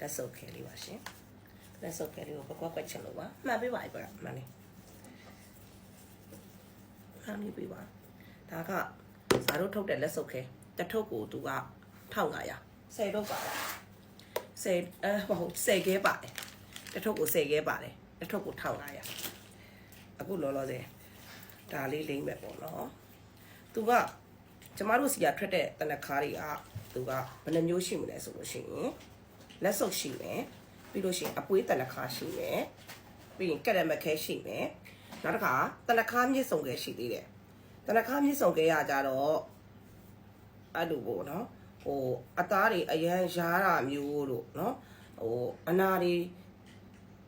လက်စုပ်ခဲလေးပါရှင်လက်စုပ်ခဲလေးကိုပကွက်ကွက်ချင်လို့ပါမှန်ပေးပါပြီဗျမှန်လေးမှန်လေးပေးပါဒါကဇာတို့ထုတ်တဲ့လက်စုပ်ခဲတစ်ထုပ်ကိုသူက1500 10ထုပ်ပါလား10အဲဟို10ခဲပါတယ်တစ်ထုပ်ကို10ခဲပါတယ်တစ်ထုပ်ကို1500အခုလောလောဆယ်ဒါလေးလိမ့်မယ်ပေါ့နော်သူကကျမတို့စီကထွက်တဲ့တနခါးတွေကသူကဘယ်နှမျိုးရှိမလဲဆိုလို့ရှိရင် လက်စုပ်ရှိမယ်ပြီးလို့ရှိရင်အပွေးတနခါးရှိမယ်ပြီးရင်ကရမခဲရှိမယ်နောက်တစ်ခါတနခါးမြစ်စုံခဲရှိသေးတယ်တနခါးမြစ်စုံခဲရကြတော့အဲ့လိုပေါ့နော်ဟိုအသားတွေအရန်ရားတာမျိုးတို့နော်ဟိုအနာတွေ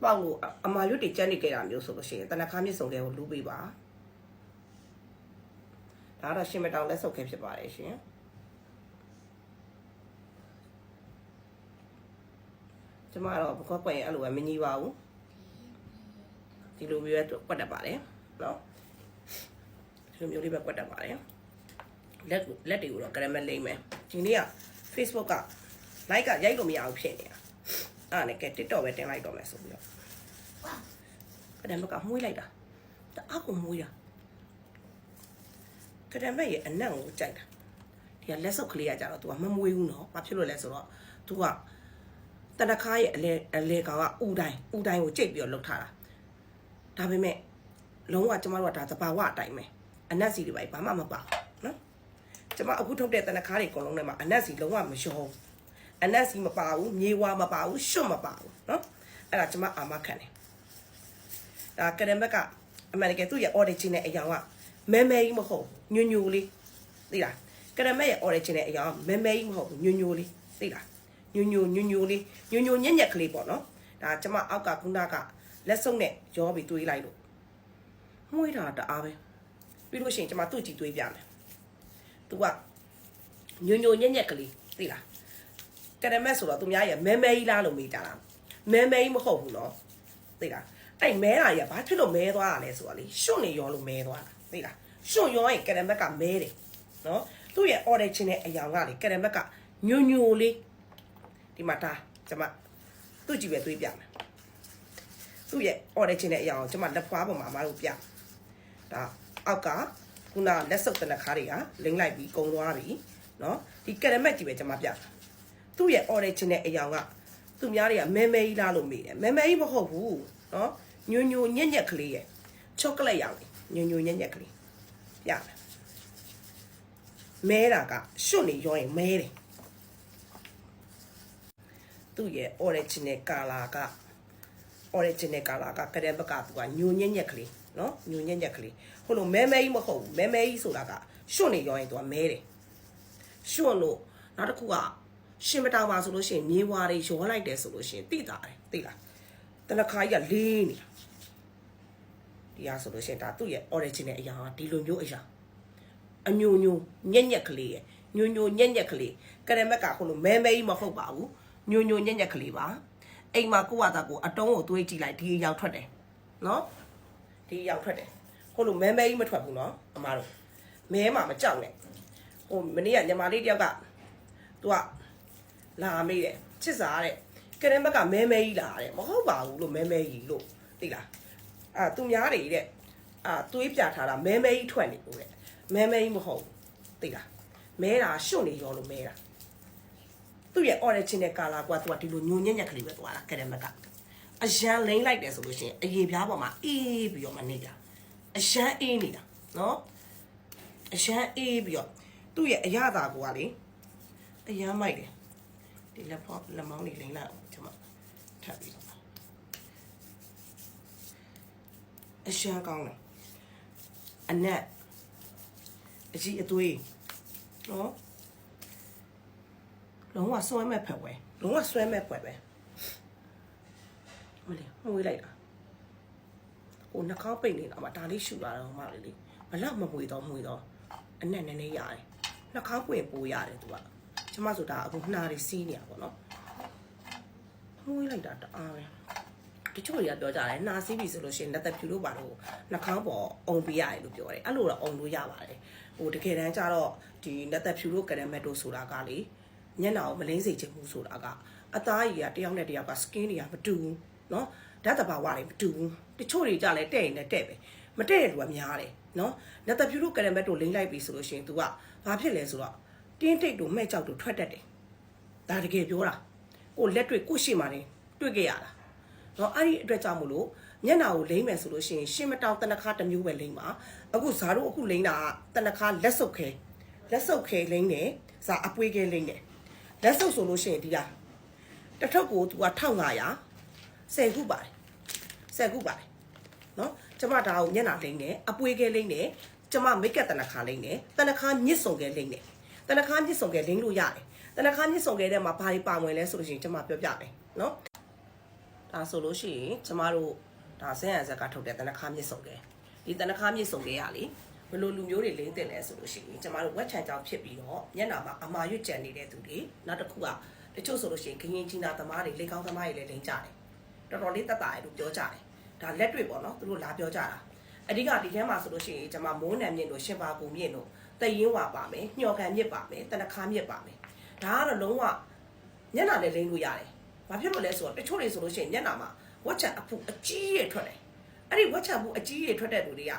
ပေါက်လို့အမာရွတ်တွေကျန်းနေကြတာမျိုးဆိုလို့ရှိရင်တနခါးမြစ်စုံခဲကိုလူပေးပါဒါကတော့ရှင်မတောင်လက်စုပ်ခဲဖြစ်ပါတယ်ရှင် ကျမတော့ဘခွက်ကွက်ရင်အဲ့လိုပဲမငြီးပါဘူးဒီလိုမျိုးပဲကွက်တတ်ပါတယ်နော်ဒီလိုမျိုးလေးပဲကွက်တတ်ပါတယ်လက်ကိုလက်တွေကိုတော့ကရမလိမ့်မယ်ဒီနေ့က Facebook က like ကရိုက်လို့မရဘူးဖြစ်နေတာအဲ့ဒါနဲ့ကဲ TikTok ပဲတင်လိုက်တော့မယ်ဆိုပြီးတော့ကရမကမှုေးလိုက်တာတအားကိုမှုေးတာကရမရဲ့အနံ့ကိုကြိုက်တာဒီကလက်စုပ်ကလေးကကြတော့ तू ကမမွေးဘူးနော်ဘာဖြစ်လို့လဲဆိုတော့ तू က တနခါရဲ့အလဲအလဲကောင်ကဥတိုင်းဥတိုင်းကိုကြိတ်ပြီးတော့လှုပ်ထားတာဒါပေမဲ့လုံးဝကျမတို့ကဒါသဘာဝအတိုင်းပဲအနက်စီတွေပါဘာမှမပါဘူးနော်ကျမအခုထုတ်တဲ့တနခါတွေအကုန်လုံးထဲမှာအနက်စီလုံးဝမလျှော်ဘူးအနက်စီမပါဘူးမြေဝါမပါဘူးရှွတ်မပါဘူးနော်အဲ့ဒါကျမအာမခံတယ်ဒါကရမက်ကအမှန်တကယ်သူ့ရဲ့ origin နဲ့အယောင်ကမဲမဲကြီးမဟုတ်ညွညူလေးသိလားကရမက်ရဲ့ origin နဲ့အယောင်ကမဲမဲကြီးမဟုတ်ညွညူလေးသိလား ညွညူညွညူလေးညွညူညက်ညက်ကလေးပေါ့နော်ဒါကျမအောက်ကခုနကလက်စုပ်နဲ့ရောပြီးတွေးလိုက်လို့မှုေးတာတအားပဲပြီးလို့ရှိရင်ကျမသူ့ကြည့်တွေးပြမယ်သူကညွညူညက်ညက်ကလေးသိလားကရမက်ဆိုတော့သူများရဲ့မဲမဲကြီးလားလို့မေးကြတာမဲမဲကြီးမဟုတ်ဘူးနော်သိလားအဲ့မဲတာကြီးကဘာဖြစ်လို့မဲသွားတာလဲဆိုတော့လေရှွန့်နေရောလို့မဲသွားတာသိလားရှွန့်ရောရင်ကရမက်ကမဲတယ်နော်သူ့ရဲ့ origin နဲ့အယောင်ကလေကရမက်ကညွညူလေး ဒီမှာဒါကျမသူ့ကြည့်ပဲတွေးပြမယ်သူ့ရဲ့ origin နဲ့အယောင်ကိုကျမလက်ဖွားပေါ်မှာမတို့ပြဒါအောက်ကခုနလက်စုပ်တနခါတွေကလိမ့်လိုက်ပြီးကုံသွားပြီနော်ဒီကရမက်ကြည့်ပဲကျမပြသူ့ရဲ့ origin နဲ့အယောင်ကသူများတွေကမဲမဲကြီးလားလို့မေးတယ်မဲမဲကြီးမဟုတ်ဘူးနော်ညွညွညက်ညက်ကလေးရဲ့ချောကလက်ရောင်လေးညွညွညက်ညက်ကလေးပြမယ်မဲတာကရှွတ်နေရောရင်မဲတယ် သူ့ရဲ့ original color က original color ကကတဲ့ဘက်ကသူကညိုညက်ညက်ကလေးနော်ညိုညက်ညက်ကလေးဟိုလိုမဲမဲကြီးမဟုတ်ဘူးမဲမဲကြီးဆိုတာကရှွတ်နေရောရင်သူကမဲတယ်ရှွတ်လို့နောက်တစ်ခုကရှင်မတောင်ပါဆိုလို့ရှိရင်မြေဝါတွေရောလိုက်တယ်ဆိုလို့ရှိရင်တိတာတယ်သိလားတနခါကြီးကလေးနေတာဒီဟာဆိုလို့ရှိရင်ဒါသူ့ရဲ့ original အရာကဒီလိုမျိုးအရာအညိုညိုညက်ညက်ကလေးရဲ့ညိုညိုညက်ညက်ကလေးကရမက်ကဟိုလိုမဲမဲကြီးမဟုတ်ပါဘူး ညိုညိုညက်ညက်ကလေးပါအိမ်မှာကိုယ့်ဟာသာကိုအတုံးကိုသွေးကြည့်လိုက်ဒီအရောက်ထွက်တယ်နော်ဒီအရောက်ထွက်တယ်ဟိုလိုမဲမဲကြီးမထွက်ဘူးနော်အမားတို့မဲမှာမကြောက်နဲ့ဟိုမနေ့ကညီမလေးတယောက်ကသူကလာမေးတယ်ချစ်စားတဲ့ကရမက်ကမဲမဲကြီးလာတဲ့မဟုတ်ပါဘူးလို့မဲမဲကြီးလို့သိလားအာသူများတွေတဲ့အာသွေးပြထားတာမဲမဲကြီးထွက်နေလို့တဲ့မဲမဲကြီးမဟုတ်ဘူးသိလားမဲတာရှုံနေရောလို့မဲတာ သူ့ရဲ့ original color ကသူကဒီလိုညိုညံ့ညံ့ကလေးပဲသွားတာကရမက်ကအရန်လိမ့်လိုက်တယ်ဆိုလို့ရှိရင်အရေပြားပေါ်မှာအေးပြီးတော့မနေတာအရန်အေးနေတာနော်အရန်အေးပြီးတော့သူ့ရဲ့အရသာကိုကလေအရန်မိုက်တယ်ဒီလက်ဖောက်လက်မောင်းလေးလိမ့်လိုက်အောင်ကျွန်မထပ်ပြီးတော့အရန်ကောင်းတယ်အနက်အကြီးအသွေးနော် လုံးဝဆွဲမဲ့ဖက်ဝဲလုံးဝဆွဲမဲ့ဖွယ်ပဲမလေးမှုေးလိုက်တာဟိုနှာခေါင်းပိတ်နေတာမှာဒါလေးရှူလာတော့မှလေလေဘလောက်မမွေတော့မွေတော့အနက်နည်းနည်းရတယ်နှာခေါင်းပွင့်ပိုးရတယ်သူကကျမဆိုတာအခုနှာတွေစီးနေတာပေါ့နော်မှုေးလိုက်တာတအားပဲတချို့တွေကပြောကြတယ်နှာစီးပြီဆိုလို့ရှိရင်လက်သက်ဖြူလို့ပါလို့နှာခေါင်းပေါ်အုံပေးရတယ်လို့ပြောတယ်အဲ့လိုတော့အုံလို့ရပါတယ်ဟိုတကယ်တမ်းကျတော့ဒီလက်သက်ဖြူလို့ကရမက်တို့ဆိုတာကလေဟ ညနာကိုမလင်းစေချင်ဘူးဆိုတာကအသားကြီးကတယောက်နဲ့တယောက်က skin တွေကမတူဘူးเนาะဓာတ်တဘာဝတွေမတူဘူးတချို့တွေကြလဲတဲ့ရင်လည်းတဲ့ပဲမတဲ့တဲ့လူကများတယ်เนาะလက်တဖြူတို့ကရမက်တို့လိမ့်လိုက်ပြီဆိုလို့ရှိရင် तू ကဘာဖြစ်လဲဆိုတော့တင်းတိတ်တို့မဲ့ကြောက်တို့ထွက်တတ်တယ်ဒါတကယ်ပြောတာကိုလက်တွေ့ကိုရှိမှနေတွေ့ကြရတာเนาะအဲ့ဒီအတွက်ကြောင့်မလို့မျက်နာကိုလိမ့်မယ်ဆိုလို့ရှိရင်ရှင်းမတောင်တနခါတစ်မျိုးပဲလိမ့်ပါအခုဇာတို့အခုလိမ့်တာကတနခါလက်စုပ်ခဲလက်စုပ်ခဲလိမ့်တယ်ဇာအပွေးခဲလိမ့်တယ် လက်စုပ်ဆိုလို့ရှိရင်ဒီကတစ်ထုပ်ကို तू က1500 10ခုပါတယ်10ခုပါတယ်နော်ကျမဒါကိုမျက်နှာလိမ့်တယ်အပွေးခဲလိမ့်တယ်ကျမမိတ်ကပ်တနခါလိမ့်တယ်တနခါညစ်စုံခဲလိမ့်တယ်တနခါညစ်စုံခဲလိမ့်လို့ရတယ်တနခါညစ်စုံခဲထဲမှာဘာတွေပါဝင်လဲဆိုလို့ရှိရင်ကျမပြောပြမယ်နော်ဒါဆိုလို့ရှိရင်ကျမတို့ဒါဆင်းရဇက်ကထုတ်တဲ့တနခါမြစ်စုံခဲဒီတနခါမြစ်စုံခဲရလေ ဘယ်လိုလူမျိုးတွေလိမ့်တင်လဲဆိုလို့ရှိရင်ကျမတို့ဝက်ချန်ကြောင်ဖြစ်ပြီးတော့မျက်နှာမှာအမာရွတ်ကြံနေတဲ့သူတွေနောက်တစ်ခုကတချို့ဆိုလို့ရှိရင်ခရင်ချင်းနာသမားတွေလေကောင်းသမားတွေလည်းလိမ့်ကြတယ်တော်တော်လေးတက်တာရလို့ပြောကြတယ်ဒါလက်တွေ့ပေါ့နော်သူတို့လာပြောကြတာအဓိကဒီထဲမှာဆိုလို့ရှိရင်ကျွန်မမိုးနံမြင့်တို့ရှင်ပါကူမြင့်တို့တရင်ဝပါမယ်ညှော်ခံမြင့်ပါမယ်တနခါမြင့်ပါမယ်ဒါကတော့လုံးဝညနာနဲ့လိမ့်လို့ရတယ်ဘာဖြစ်လို့လဲဆိုတော့တချို့တွေဆိုလို့ရှိရင်ညနာမှာဝက်ချန်အဖူအကြီးရထွက်တယ်အဲ့ဒီဝက်ချန်ဖူအကြီးရထွက်တဲ့လူတွေက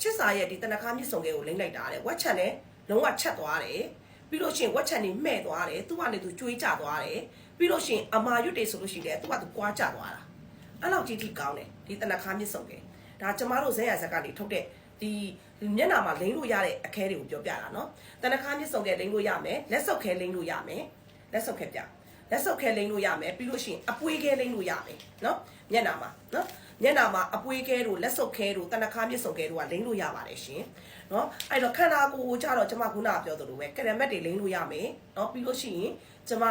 ချစ်စာရဲ့ဒီတနခါမြစ်စုံကဲကိုလိမ့်လိုက်တာတဲ့ဝက်ချက်လည်းလုံးဝချက်သွားတယ်ပြီးလို့ရှိရင်ဝက်ချက်နေမှဲ့သွားတယ်သူကနေသူကြွေးကြသွားတယ်ပြီးလို့ရှိရင်အမာရွတ်တွေဆိုလို့ရှိတယ်သူကသူကွာကြသွားတာအဲ့လောက်ကြီးထိကောင်းတယ်ဒီတနခါမြစ်စုံကဲဒါကျမတို့ဇက်ရဇက်ကနေထုတ်တဲ့ဒီမျက်နာမှာလိမ့်လို့ရတဲ့အခဲတွေကိုပြောပြတာနော်တနခါမြစ်စုံကဲလိမ့်လို့ရမယ်လက်ဆုပ်ခဲလိမ့်လို့ရမယ်လက်ဆုပ်ခဲပြလက်ဆုပ်ခဲလိမ့်လို့ရမယ်ပြီးလို့ရှိရင်အပွေးခဲလိမ့်လို့ရမယ်နော်မျက်နာမှာနော် นาะမျက်နာမှာအပွေးခဲတို့လက်စုပ်ခဲတို့တနခါမြစ်စုံခဲတို့ကလိမ့်လို့ရပါတယ်ရှင်เนาะအဲ့တော့ခန္ဓာကိုယ်ကိုကြတော့ကျမခုနကပြောသလိုပဲကရမက်တွေလိမ့်လို့ရမယ်เนาะပြီးလို့ရှိရင်ကျမ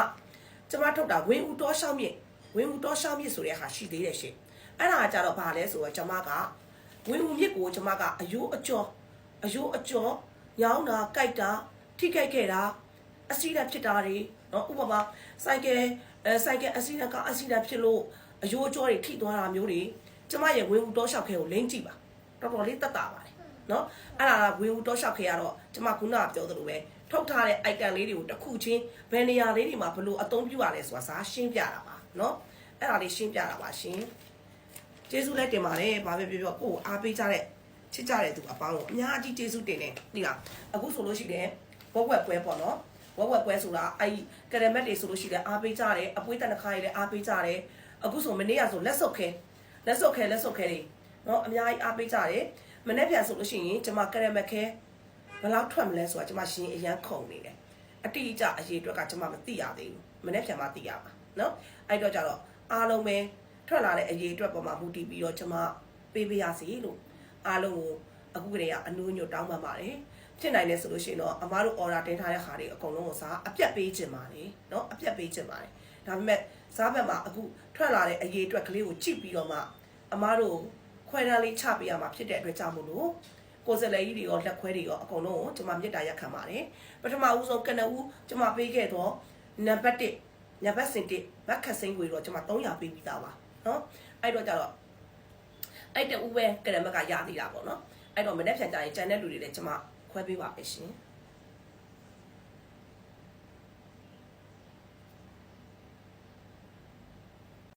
ကျမထုတ်တာဝင်းဦးတော်ရှောင်းမြင့်ဝင်းဦးတော်ရှောင်းမြင့်ဆိုတဲ့ဟာရှိသေးတယ်ရှင် အဲ့ဒါကကြတော့ဗာလဲဆိုတော့ကျမကဝင်းဦးမြစ်ကိုကျမကအယိုးအကျော်အယိုးအကျော်ညောင်းတာကြိုက်တာထိခိုက်ခဲ့တာအဆီဒတ်ဖြစ်တာတွေเนาะဥပမာစိုက်ကယ်အဲစိုက်ကယ်အဆီဒတ်ကအဆီဒတ်ဖြစ်လို့အယိုးအကျော်တွေထိသွားတာမျိုးတွေ ကျမရဲ့ဝင်းဦးတောလျှောက်ခဲကိုလိမ့်ကြည့်ပါတော်တော်လေးတက်တာပါတယ်နော်အဲ့ဒါကဝင်းဦးတောလျှောက်ခဲကတော့ကျမခုနကပြောသလိုပဲထုတ်ထားတဲ့ item လေးတွေကိုတစ်ခုချင်းဘယ်နေရာလေးတွေမှာဘလို့အသုံးပြုရလဲဆိုတာစာရှင်းပြတာပါနော်အဲ့ဒါလေးရှင်းပြတာပါရှင်ကျေးဇူးလည်းတင်ပါတယ်ဘာပဲပြောပြောကိုယ်အားပေးကြတဲ့ချစ်ကြတဲ့သူအပေါင်းကိုအများကြီးကျေးဇူးတင်တယ်ဒီလားအခုဆိုလို့ရှိတယ်ဝက်ဝက်ပွဲပေါ့နော်ဝက်ဝက်ပွဲဆိုတာအဲ့ကရမက်တွေဆိုလို့ရှိတယ်အားပေးကြတယ်အပွေးတန်တခါရည်လည်းအားပေးကြတယ်အခုဆိုမနေ့ကဆိုလက်ဆုပ်ခဲ လက်စုပ်ခဲလက်စုပ်ခဲတွေနော်အများကြီးအားပေးကြတယ်မနေ့ပြန်ဆိုလို့ရှိရင်ကျွန်မကရမက်ခဲဘယ်လောက်ထွက်မလဲဆိုတာကျွန်မရှင်အရန်ခုန်နေတယ်အတိအကျအရေးအတွက်ကကျွန်မမသိရသေးဘူးမနေ့ပြန်မှသိရမှာနော်အဲ့တော့ကြတော့အားလုံးပဲ ထွက်လာတဲ့အရေးအတွက်ပေါ်မှာမူတည်ပြီးတော့ကျွန်မပေးပေးရစီလို့အားလုံးကိုအခုကတည်းကအနူးညွတ်တောင်းပန်ပါတယ်ဖြစ်နိုင်တယ်ဆိုလို့ရှိရင်တော့အမားတို့ order တင်ထားတဲ့ဟာတွေအကုန်လုံးကိုစားအပြတ်ပေးခြင်းပါတယ်เนาะအပြတ်ပေးခြင်းပါတယ်ဒါပေမဲ့ စားဘက်မှာအခုထွက်လာတဲ့အရေးအတွက်ကလေးကိုကြည့်ပြီးတော့မှအမားတို့ခွဲတန်းလေးချပေးရမှာဖြစ်တဲ့အတွက်ကြောင့်မို့လို့ကိုယ်စလဲကြီးတွေရောလက်ခွဲတွေရောအကုန်လုံးကိုကျွန်မမြစ်တာရက်ခံပါတယ်ပထမဦးဆုံးကနဦးကျွန်မပေးခဲ့တော့နံပါတ်1နံပါတ်စင်1ဘက်ခတ်စိမ့်ကိုတော့ကျွန်မ300ပေးပြီးသားပါနော်အဲ့တော့ကြတော့အဲ့တူပဲကရမကရသေးတာပေါ့နော်အဲ့တော့မနေ့ဖြန်ကြရင်ကျန်တဲ့လူတွေလည်းကျွန်မခွဲပေးပါမယ်ရှင်